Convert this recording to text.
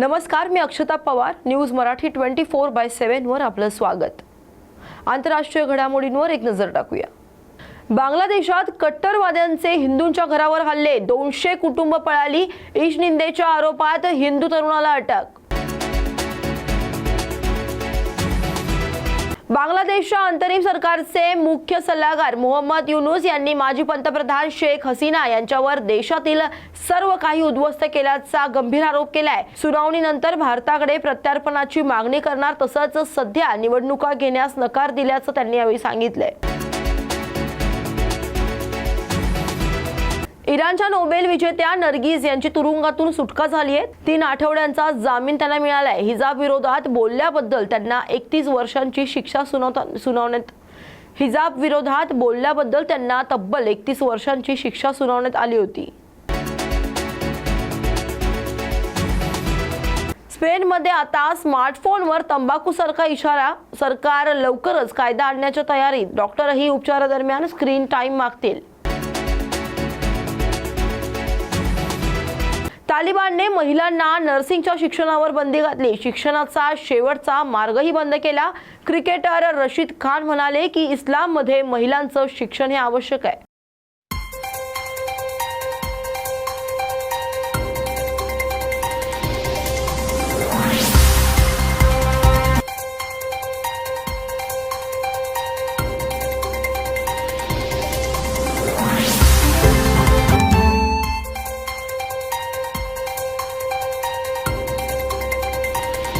नमस्कार मी Akshata Pawar news Marathi twenty four by सेव्हनवर आपलं स्वागत. आंतरराष्ट्रीय घडामोडींवर एक नजर टाकूया. बांगलादेशात कट्टरवाद्यांचे हिंदूंच्या घरावर हल्ले दोनशे कुटुंब पळाली ईशनिंदेच्या आरोपात हिंदू तरुणाला अटक. बांगलादेशच्या अंतरिम सरकारचे मुख्य सल्लागार मोहम्मद युनुस यांनी माजी पंतप्रधान शेख हसीना यांच्यावर देशातील सर्व काही उद्ध्वस्त केल्याचा गंभीर आरोप केलाय. सुनावणीनंतर भारताकडे प्रत्यार्पणाची मागणी करणार तसंच सध्या निवडणुका घेण्यास नकार दिल्याचं त्यांनी यावेळी सांगितलंय. इराणच्या नोबेल विजेत्या नर्गिज यांची तुरुंगातून सुटका झाली आहे. तीन आठवड्यांचा जामीन त्यांना मिळालाय. हिजाब विरोधात बोलल्याबद्दल त्यांना एकतीस वर्षांची शिक्षा सुनावता सुनावण्यात हिजाब विरोधात बोलल्याबद्दल त्यांना तब्बल एकतीस वर्षांची शिक्षा सुनावण्यात आली होती. स्पेनमध्ये आता स्मार्टफोनवर तंबाखूसारखा इशारा. सरकार लवकरच कायदा आणण्याच्या तयारीत. डॉक्टरही उपचारादरम्यान स्क्रीन टाईम मागतील. तालिबानने महिलांना नर्सिंगच्या शिक्षणावर बंदी घातली. शिक्षणाचा शेवटचा मार्गही बंद केला. क्रिकेटर रशीद खान म्हणाले की इस्लाममध्ये महिलांचं शिक्षण हे आवश्यक आहे.